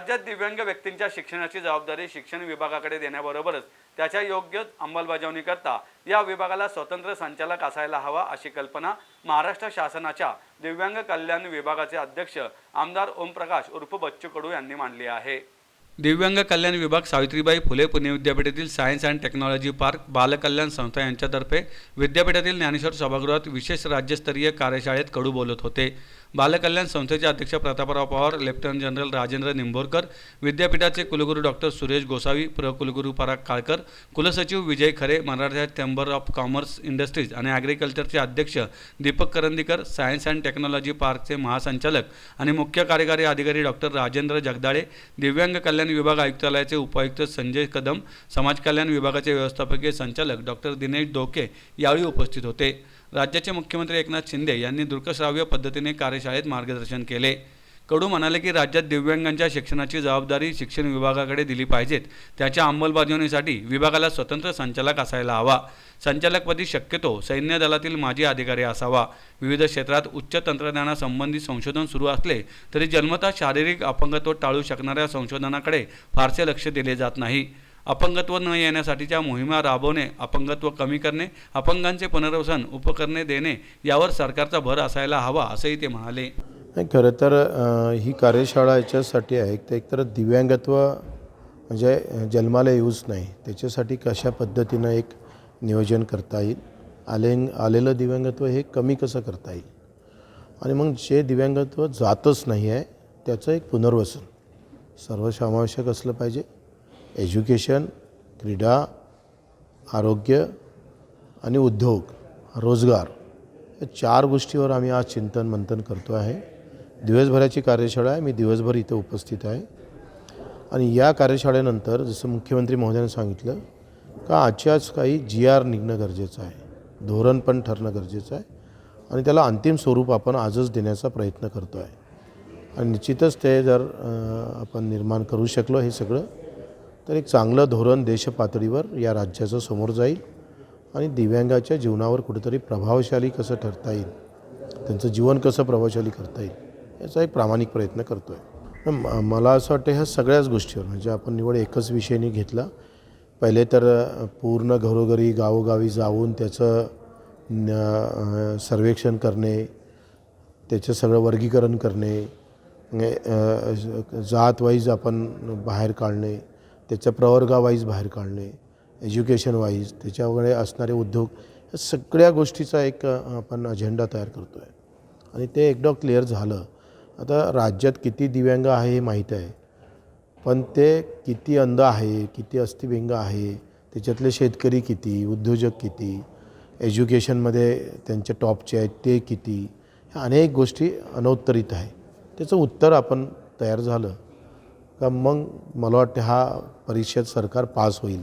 राज्यात दिव्यांग व्यक्तींच्या शिक्षणाची जबाबदारी शिक्षण विभागाकडे देण्याबरोबरच त्याच्या योग्य अंमलबजावणी करता या विभागाला स्वतंत्र संचालक असायला हवा अशी कल्पना महाराष्ट्र शासनाच्या दिव्यांग कल्याण विभागाचे अध्यक्ष आमदार ओमप्रकाश उर्फ बच्चू कडू यांनी मांडली आहे. दिव्यांग कल्याण विभाग सावित्रीबाई फुले पुणे विद्यापीठातील सायन्स अँड टेक्नॉलॉजी पार्क बालकल्याण संस्था यांच्यातर्फे विद्यापीठातील ज्ञानेश्वर सभागृहात विशेष राज्यस्तरीय कार्यशाळेत कडू बोलत होते. बालकल्याण संस्थेचे अध्यक्ष प्रतापराव पवार लेफ्टनंट जनरल राजेंद्र निंभोरकर विद्यापीठाचे कुलगुरू डॉक्टर सुरेश गोसावी प्रकुलगुरू पराग काळकर कुलसचिव Vijay Khare Maratha chamber of commerce industries आणि ॲग्रिकल्चरचे अध्यक्ष Deepak Karandikar science and technology पार्कचे महासंचालक आणि मुख्य कार्यकारी अधिकारी डॉक्टर राजेंद्र जगदाळे दिव्यांग कल्याण विभाग आयुक्तालयाचे उपायुक्त संजय कदम समाज कल्याण विभागाचे व्यवस्थापकीय संचालक डॉक्टर दिनेश डोके यावेळी उपस्थित होते. राज्याचे मुख्यमंत्री एकनाथ शिंदे यांनी दृकश्राव्य पद्धतीने कार्यशाळेत मार्गदर्शन केले. कडू म्हणाले की राज्यात दिव्यांगांच्या शिक्षणाची जबाबदारी शिक्षण विभागाकडे दिली पाहिजेत. त्याच्या अंमलबजावणीसाठी विभागाला स्वतंत्र संचालक असायला हवा. संचालकपदी शक्यतो सैन्य दलातील माजी अधिकारी असावा. विविध क्षेत्रात उच्च तंत्रज्ञानासंबंधी संशोधन सुरू असले तरी जन्मतः शारीरिक अपंगत्व टाळू शकणाऱ्या संशोधनाकडे फारसे लक्ष दिले जात नाही. अपंगत्व न येण्यासाठीच्या मोहिमा राबवणे अपंगत्व कमी करणे अपंगांचे पुनर्वसन उपकरणे देणे यावर सरकारचा भर असायला हवा असंही ते म्हणाले. खरं तर ही कार्यशाळा याच्यासाठी आहे. तर एकतर दिव्यांगत्व म्हणजे जन्माला येऊच नाही. त्याच्यासाठी कशा पद्धतीनं एक नियोजन करता येईल? आले आलेलं दिव्यांगत्व हे कमी कसं करता येईल? आणि मग जे दिव्यांगत्व जातच नाही आहे त्याचं एक पुनर्वसन. सर्वसमावेशक असलं पाहिजे. एज्युकेशन क्रीडा आरोग्य आणि उद्योग रोजगार या चार गोष्टीवर आम्ही आज चिंतन मंथन करतो आहे. दिवसभराची कार्यशाळा आहे. मी दिवसभर इथं उपस्थित आहे. आणि या कार्यशाळेनंतर जसं मुख्यमंत्री महोदयाने सांगितलं का आजच्याच काही जी आर निघणं गरजेचं आहे. धोरण पण ठरणं गरजेचं आहे. आणि त्याला अंतिम स्वरूप आपण आजच देण्याचा प्रयत्न करतो आहे आणि निश्चितच ते जर आपण निर्माण करू शकलो हे सगळं तर एक चांगलं धोरण देशपातळीवर या राज्याचं समोर जाईल आणि दिव्यांगाच्या जीवनावर कुठेतरी प्रभावशाली कसं ठरता येईल त्यांचं जीवन कसं प्रभावशाली करता येईल याचा एक प्रामाणिक प्रयत्न करतो आहे म- मला असं वाटतं ह्या सगळ्याच गोष्टीवर म्हणजे आपण निवड एकच विषयाने घेतला. पहिले तर पूर्ण घरोघरी गावोगावी जाऊन त्याचं सर्वेक्षण करणे त्याचं सगळं वर्गीकरण करणे म्हणजे, जातवाईज आपण बाहेर काढणे त्याच्या प्रवर्गावाईज बाहेर काढणे एज्युकेशन वाईज त्याच्याकडे असणारे उद्योग या सगळ्या गोष्टीचा एक आपण अजेंडा तयार करतो आहे आणि ते एकदा क्लिअर झालं. आता राज्यात किती दिव्यांग आहे हे माहीत आहे. पण ते किती अंध आहे किती अस्थिव्यंग आहे त्याच्यातले शेतकरी किती उद्योजक किती एज्युकेशनमध्ये त्यांचे टॉपचे आहेत ते किती ह्या अनेक गोष्टी अनौत्तरित आहे. त्याचं उत्तर आपण तयार झालं. तर मग मला वाटते हा परिषद सरकार पास होईल.